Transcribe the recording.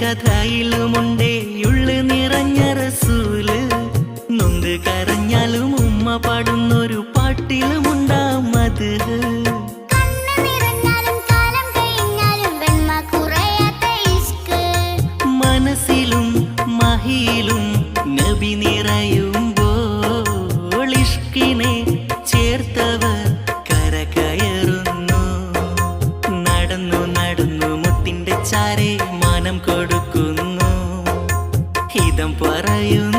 കഥയിലുമുണ്ടേ ഉള്ളു നിറഞ്ഞ റസൂൽ. നൊന്ത് കരഞ്ഞാലും ഉമ്മ പാടുന്നൊരു പാട്ടിലുമുണ്ടാം അത് മനസ്സിലും മഹിയിലും നബി മുത്തിന്റെ ചാരെ മാനം കൊടുക്കുന്നു. ഹിതം പറയുന്നു.